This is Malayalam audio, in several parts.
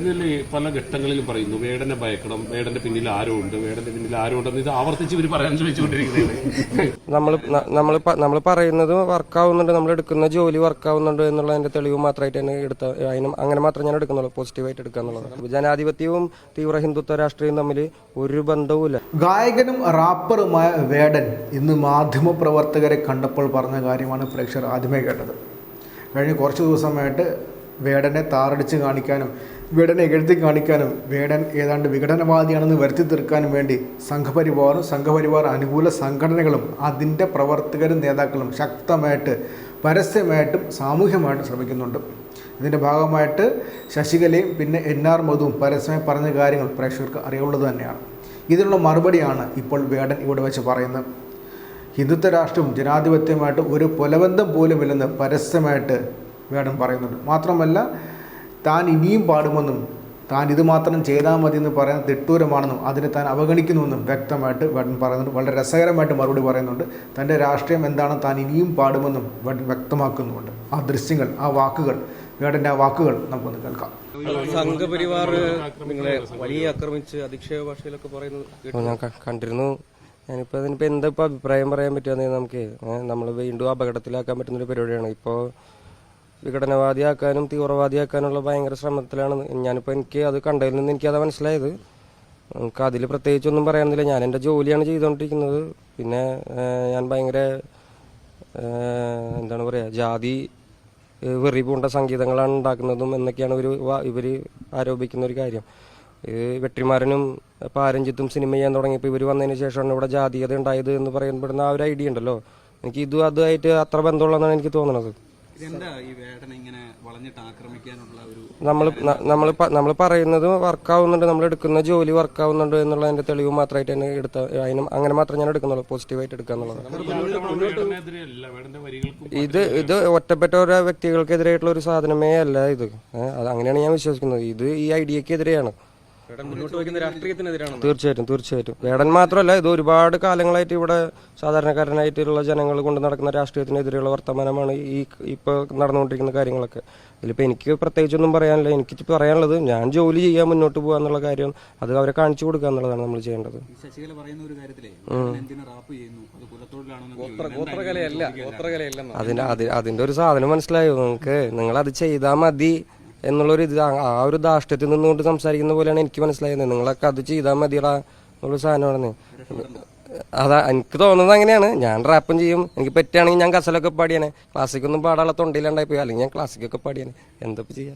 ഇതിൽ പല ഘട്ടങ്ങളിലും പറയുന്നു വേടനെ ഭയക്കണം വേടന്റെ പിന്നിൽ ആരോ ഉണ്ട് വേടന്റെ പിന്നിൽ ആരോ ഉണ്ടെന്ന് ഇത് ആവർത്തിച്ച് ഇവർ പറയാൻ ശ്രമിച്ചുകൊണ്ടിരിക്കുന്നത് നമ്മൾ നമ്മൾ നമ്മൾ പറയുന്നത് വർക്കാവുന്നുണ്ട് നമ്മൾ എടുക്കുന്ന ജോലി വർക്കാവുന്നുണ്ട് എന്നുള്ളതിന്റെ തെളിവ് മാത്രമായിട്ട് തന്നെ എടുത്ത അതിനും അങ്ങനെ മാത്രം ഞാൻ എടുക്കുന്നുള്ളൂ പോസിറ്റീവായിട്ട് എടുക്കാന്നുള്ളത് ജനാധിപത്യവും തീവ്ര ഹിന്ദുത്വ രാഷ്ട്രീയവും തമ്മിൽ ഒരു ബന്ധവുമില്ല. ഗായകനും റാപ്പറുമായ വേടൻ ഇന്ന് മാധ്യമപ്രവർത്തകരെ കണ്ടപ്പോൾ പറഞ്ഞ കാര്യമാണ് പ്രേക്ഷകർ ആദ്യമേ കേട്ടത്. കഴിഞ്ഞ കുറച്ച് ദിവസമായിട്ട് വേടനെ താറടിച്ച് കാണിക്കാനും വേടനെ എഴുതി കാണിക്കാനും വേടൻ ഏതാണ്ട് വിഘടനവാദിയാണെന്ന് വരുത്തി തീർക്കാനും വേണ്ടി സംഘപരിവാറും സംഘപരിവാർ അനുകൂല സംഘടനകളും അതിന്റെ പ്രവർത്തകരും നേതാക്കളും ശക്തമായിട്ട് പരസ്യമായിട്ടും സാമൂഹ്യമായിട്ടും ശ്രമിക്കുന്നുണ്ട്. ഇതിന്റെ ഭാഗമായിട്ട് ശശികലയും പിന്നെ എൻ ആർ മധുവും പരസ്യമായി പറഞ്ഞ കാര്യങ്ങൾ പ്രേക്ഷകർക്ക് അറിയുള്ളത് തന്നെയാണ്. ഇതിനുള്ള മറുപടിയാണ് ഇപ്പോൾ വേടൻ ഇവിടെ വെച്ച് പറയുന്നത്. ഹിന്ദുത്വ രാഷ്ട്രവും ജനാധിപത്യവുമായിട്ട് ഒരു പുലബന്ധം പോലുമില്ലെന്ന് പരസ്യമായിട്ട് വേടൻ പറയുന്നുണ്ട്. മാത്രമല്ല താൻ ഇനിയും പാടുമെന്നും താൻ ഇത് മാത്രം ചെയ്താൽ മതി എന്ന് പറയുന്നത് തിട്ടൂരമാണെന്നും അതിനെ താൻ അവഗണിക്കുന്നുവെന്നും വ്യക്തമായിട്ട് വേടൻ പറയുന്നുണ്ട്. വളരെ രസകരമായിട്ട് മറുപടി പറയുന്നുണ്ട്. തന്റെ രാഷ്ട്രീയം എന്താണ് താൻ ഇനിയും പാടുമെന്നും വേടൻ വ്യക്തമാക്കുന്നുമുണ്ട്. ആ ദൃശ്യങ്ങൾ ആ വാക്കുകൾ വേടന്റെ ആ വാക്കുകൾ നമുക്കൊന്ന് കേൾക്കാം. സംഘപരിവാർ നിങ്ങളെ വലിയ ആക്രമിച്ച് അധിക്ഷേപ ഭാഷയിലൊക്കെ പറയുന്നത് ഞാൻ കണ്ടിരുന്നു. ഞാനിപ്പോൾ അതിനിപ്പോൾ എന്താ ഇപ്പോൾ അഭിപ്രായം പറയാൻ പറ്റുക നമുക്ക്? നമ്മൾ വീണ്ടും അപകടത്തിലാക്കാൻ പറ്റുന്നൊരു പരിപാടിയാണ്. ഇപ്പോൾ വിഘടനവാദിയാക്കാനും തീവ്രവാദിയാക്കാനുള്ള ഭയങ്കര ശ്രമത്തിലാണ് ഞാനിപ്പോൾ എനിക്ക് അത് കണ്ടതിൽ നിന്ന് എനിക്കത് മനസ്സിലായത്. നമുക്ക് അതിൽ പ്രത്യേകിച്ചൊന്നും പറയാനൊന്നുമില്ല. ഞാൻ എന്റെ ജോലിയാണ് ചെയ്തുകൊണ്ടിരിക്കുന്നത്. പിന്നെ ഞാൻ ഭയങ്കര എന്താണ് പറയുക ജാതി വെറി പൂണ്ട സംഗീതങ്ങളാണ് ഉണ്ടാക്കുന്നതും എന്നൊക്കെയാണ് ഇവർ ഇവർ ആരോപിക്കുന്ന ഒരു കാര്യം. വെട്ടിമാരനും പാരഞ്ചിത്തും സിനിമ ചെയ്യാൻ തുടങ്ങിയപ്പോൾ ഇവർ വന്നതിന് ശേഷമാണ് ഇവിടെ ജാതീയത ഉണ്ടായത് എന്ന് പറയപ്പെടുന്ന ആ ഒരു ഐഡിയ ഉണ്ടല്ലോ. എനിക്ക് ഇതും അതുമായിട്ട് അത്ര ബന്ധമുള്ളതെന്നാണ് എനിക്ക് തോന്നുന്നത് നമ്മൾ നമ്മൾ നമ്മൾ പറയുന്നത് വർക്കാവുന്നുണ്ട് നമ്മൾ എടുക്കുന്ന ജോലി വർക്കാവുന്നുണ്ട് എന്നുള്ളതിന്റെ തെളിവ് മാത്രമായിട്ട് തന്നെ എടുത്ത അതിനും അങ്ങനെ മാത്രമേ ഞാൻ എടുക്കുന്നുള്ളൂ പോസിറ്റീവായിട്ട് വരികൾക്കും ഇത് ഇത് ഒറ്റപ്പെട്ട ഓരോ വ്യക്തികൾക്കെതിരായിട്ടുള്ള ഒരു സാധനമേ അല്ല ഇത്. അത് അങ്ങനെയാണ് ഞാൻ വിശ്വസിക്കുന്നത്. ഇത് ഈ ഐഡിയക്കെതിരെയാണ്. തീർച്ചയായിട്ടും തീർച്ചയായിട്ടും. വേടൻ മാത്രമല്ല ഇത് ഒരുപാട് കാലങ്ങളായിട്ട് ഇവിടെ സാധാരണക്കാരനായിട്ടുള്ള ജനങ്ങൾ കൊണ്ട് നടക്കുന്ന രാഷ്ട്രീയത്തിനെതിരെയുള്ള വർത്തമാനമാണ് ഈ ഇപ്പോൾ നടന്നുകൊണ്ടിരിക്കുന്ന കാര്യങ്ങളൊക്കെ. ഇതിലിപ്പോൾ എനിക്ക് പ്രത്യേകിച്ചൊന്നും പറയാനില്ല. എനിക്ക് പറയാനുള്ളത് ഞാൻ ജോലി ചെയ്യാൻ മുന്നോട്ട് പോകുക എന്നുള്ള കാര്യം അത് അവരെ കാണിച്ചു കൊടുക്കുക എന്നുള്ളതാണ് നമ്മൾ ചെയ്യേണ്ടത്. അതിന്റെ അതി അതിന്റെ ഒരു സാധനം മനസ്സിലായോ നിങ്ങൾക്ക്? നിങ്ങൾ അത് ചെയ്താൽ മതി. എന്നുള്ളൊരു ഇത്. ആ- ഒരു ധാഷ്ട്യത്തിൽ നിന്നുകൊണ്ട് സംസാരിക്കുന്ന പോലെയാണ് എനിക്ക് മനസ്സിലായത് നിങ്ങളൊക്കെ അത് ചെയ്താൽ മതിയടാ എന്നുള്ള സാധനമാണ് അതാ എനിക്ക് തോന്നുന്നത് അങ്ങനെയാണ്. ഞാൻ റാപ്പും ചെയ്യും. എനിക്ക് പറ്റുകയാണെങ്കിൽ ഞാൻ കസലൊക്കെ പാടിയാണ്. ക്ലാസ്സിക്കൊന്നും പാടാനുള്ള തൊണ്ടയിലുണ്ടായി പോയി അല്ലെങ്കിൽ ഞാൻ ക്ലാസ്സിക്കൊക്കെ പാടിയാണ്. എന്താ ചെയ്യാ?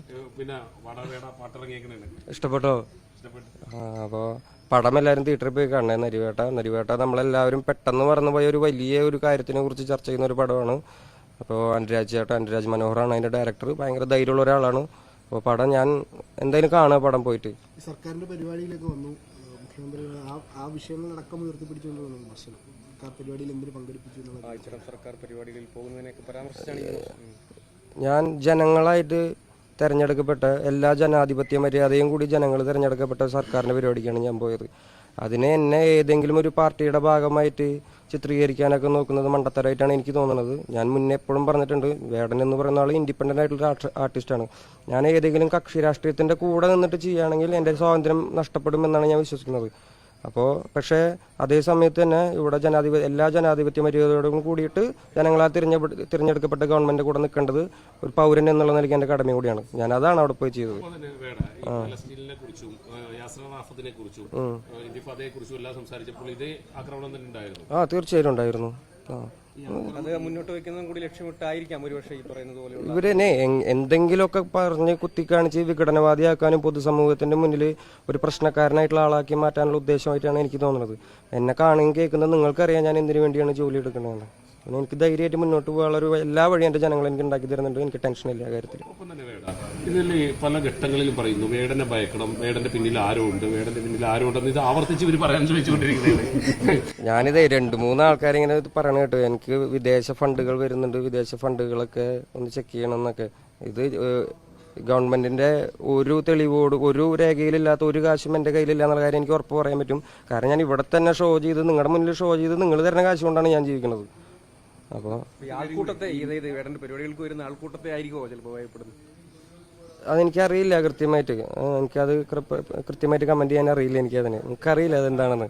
ഇഷ്ടപ്പെട്ടോ? ആ അപ്പോൾ പടം എല്ലാവരും തിയേറ്ററിൽ പോയി കാണണേ. നരിവേട്ട. നരിവേട്ട നമ്മളെല്ലാവരും പെട്ടെന്ന് മറന്നുപോയ ഒരു വലിയ ഒരു കാര്യത്തിനെ കുറിച്ച് ചർച്ച ചെയ്യുന്ന ഒരു പടമാണ്. അപ്പോൾ അനുരാജ് ചേട്ടൻ അനുരാജ് മനോഹറാണ് അതിന്റെ ഡയറക്ടർ. ഭയങ്കര ധൈര്യമുള്ള ഒരാളാണ്. അപ്പോൾ പടം ഞാൻ എന്തായാലും കാണുക പടം പോയിട്ട്. ഈ സർക്കാരിന്റെ പരിപാടിയിലൊക്കെ വന്നു. മുഖ്യമന്ത്രി ആ ആ വിഷയങ്ങളടക്കം ഉയർത്തിപ്പിടിച്ചുകൊണ്ട് വന്നു വിമർശനം സർക്കാർ പരിപാടിയിൽ എന്തിനു പങ്കെടുപ്പിച്ചു എന്നുള്ളത് ഇത്തരം സർക്കാർ പരിപാടികളിൽ പോകുന്നതിനൊക്കെ പരാമർശിച്ചാണ് ഞാൻ ജനങ്ങളായിട്ട് തെരഞ്ഞെടുക്കപ്പെട്ട എല്ലാ ജനാധിപത്യ മര്യാദയും കൂടി ജനങ്ങൾ തിരഞ്ഞെടുക്കപ്പെട്ട സർക്കാരിന്റെ പരിപാടിക്കാണ് ഞാൻ പോയത്. അതിനെ എന്നെ ഏതെങ്കിലും ഒരു പാർട്ടിയുടെ ഭാഗമായിട്ട് ചിത്രീകരിക്കാനൊക്കെ നോക്കുന്നത് മണ്ടത്തരമായിട്ടാണ് എനിക്ക് തോന്നുന്നത് ഞാൻ മുന്നേ എപ്പോഴും പറഞ്ഞിട്ടുണ്ട് വേടൻ എന്ന് പറയുന്ന ആൾ ഇൻഡിപെൻഡന്റ് ആയിട്ടുള്ള ആർട്ടിസ്റ്റാണ് ഞാൻ ഏതെങ്കിലും കക്ഷി രാഷ്ട്രീയത്തിന്റെ കൂടെ നിന്നിട്ട് ചെയ്യുകയാണെങ്കിൽ എന്റെ സ്വാതന്ത്ര്യം നഷ്ടപ്പെടുമെന്നാണ് ഞാൻ വിശ്വസിക്കുന്നത്. അപ്പോൾ പക്ഷേ അതേ സമയത്ത് തന്നെ ഇവിടെ ജനാധിപത്യ എല്ലാ ജനാധിപത്യ മര്യാദയോടും കൂടിയിട്ട് ജനങ്ങളാൽ തിരഞ്ഞെടുപ്പ് തിരഞ്ഞെടുക്കപ്പെട്ട ഗവൺമെന്റ് കൂടെ നിൽക്കേണ്ടത് ഒരു പൗരൻ എന്നുള്ള നിലയ്ക്ക് എന്റെ കടമ കൂടിയാണ്. ഞാൻ അതാണ് അവിടെ പോയി ചെയ്തത്. ആ. തീർച്ചയായും ഉണ്ടായിരുന്നു. ആ. അത് മുന്നോട്ട് കൂടി ലക്ഷ്യമിട്ടായിരിക്കാം ഈ ഇവരെന്നെ എന്തെങ്കിലുമൊക്കെ പറഞ്ഞ് കുത്തിക്കാണിച്ച് വിഘടനവാദിയാക്കാനും പൊതുസമൂഹത്തിന്റെ മുന്നിൽ ഒരു പ്രശ്നക്കാരനായിട്ടുള്ള ആളാക്കി മാറ്റാനുള്ള ഉദ്ദേശമായിട്ടാണ് എനിക്ക് തോന്നുന്നത്. എന്നെ കാണുകയും കേൾക്കുന്നത് നിങ്ങൾക്കറിയാം ഞാൻ എന്തിനു വേണ്ടിയാണ് ജോലി എടുക്കുന്നതെന്ന്. പിന്നെ എനിക്ക് ധൈര്യമായിട്ട് മുന്നോട്ട് പോകാനുള്ള ഒരു എല്ലാ വഴിയും എന്റെ ജനങ്ങൾ എനിക്ക് ഉണ്ടാക്കി തരുന്നുണ്ട്. എനിക്ക് ടെൻഷൻ ഇല്ല കാര്യത്തിൽ. പല ഘട്ടങ്ങളിലും പറയുന്നു വേടനെ ഭയക്കണം വേടന്റെ പിന്നിൽ ആരോ ഉണ്ട് വേടന്റെ പിന്നിൽ ആരോ ഉണ്ടെന്ന് ഇത് ആവർത്തിച്ച് ഇവർ പറയാൻ ശ്രമിച്ചുകൊണ്ടിരിക്കുന്നത് ഞാനിത് രണ്ട് മൂന്ന് ആൾക്കാരിങ്ങനെ പറയണ കേട്ടു. എനിക്ക് വിദേശ ഫണ്ടുകൾ വരുന്നുണ്ട്. വിദേശ ഫണ്ടുകളൊക്കെ ഒന്ന് ചെക്ക് ചെയ്യണം എന്നൊക്കെ. ഇത് ഗവൺമെന്റിന്റെ ഒരു തെളിവോട് ഒരു രേഖയിലില്ലാത്ത ഒരു കാശും എന്റെ കയ്യിലില്ല എന്നുള്ള കാര്യം എനിക്ക് ഉറപ്പ് പറയാൻ പറ്റും. കാരണം ഞാൻ ഇവിടെ തന്നെ ഷോ ചെയ്ത് നിങ്ങളുടെ മുന്നിൽ ഷോ ചെയ്ത് നിങ്ങൾ തരുന്ന കാശ് കൊണ്ടാണ് ഞാൻ ജീവിക്കുന്നത്. ആൾക്കൂട്ടത്തെ വേടന്റെ പരിപാടികൾക്ക് വരുന്ന ആൾക്കൂട്ടത്തെ ആയിരിക്കുമോ ചിലപ്പോൾ ഭയപ്പെടുന്നത്? അതെനിക്കറിയില്ല കൃത്യമായിട്ട്. എനിക്കത് കൃത്യമായിട്ട് കമന്റ് ചെയ്യാൻ അറിയില്ല എനിക്കതിന്. എനിക്കറിയില്ല അതെന്താണെന്ന്.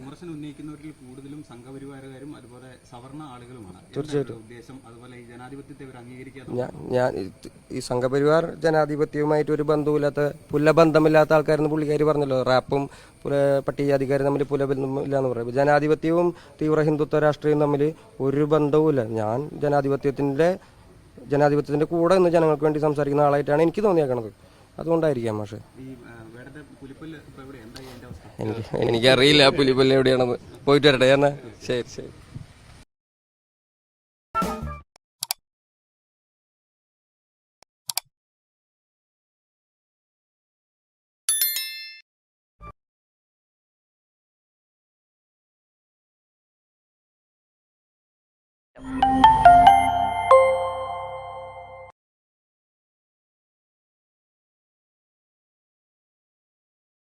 വിമർശനം ഉന്നയിക്കുന്നവരിൽ കൂടുതലും സംഘപരിവാരകാരും അതുപോലെ സവർണ ആളുകളുമാണ്. തീർച്ചയായിട്ടും. ഉദ്ദേശം? അതുപോലെ ഈ ജനാധിപത്യത്തെ ഇവർ അംഗീകരിക്കാത്ത ഞാൻ ഈ സംഘപരിവാർ ജനാധിപത്യവുമായിട്ട് ഒരു ബന്ധവുമില്ലാത്ത പുലബന്ധമില്ലാത്ത ആൾക്കാരെന്ന് പുള്ളിക്കാരി പറഞ്ഞല്ലോ. റാപ്പും പട്ടികജാതിക്കാരും തമ്മിൽ പുലബന്ധമില്ല എന്ന് പറയും ജനാധിപത്യവും തീവ്ര ഹിന്ദുത്വ രാഷ്ട്രീയവും തമ്മിൽ ഒരു ബന്ധവുമില്ല. ഞാൻ ജനാധിപത്യത്തിന്റെ ജനാധിപത്യത്തിന്റെ കൂടെ ഇന്ന് ജനങ്ങൾക്ക് വേണ്ടി സംസാരിക്കുന്ന ആളായിട്ടാണ് എനിക്ക് തോന്നിയേക്കണത്. അതുകൊണ്ടായിരിക്കാം പക്ഷേ. എനിക്ക് എനിക്കറിയില്ല പുലിപ്പല്ല് എവിടെയാണെന്ന്. പോയിട്ട് വരട്ടെ എന്നാ ശരി ശരി.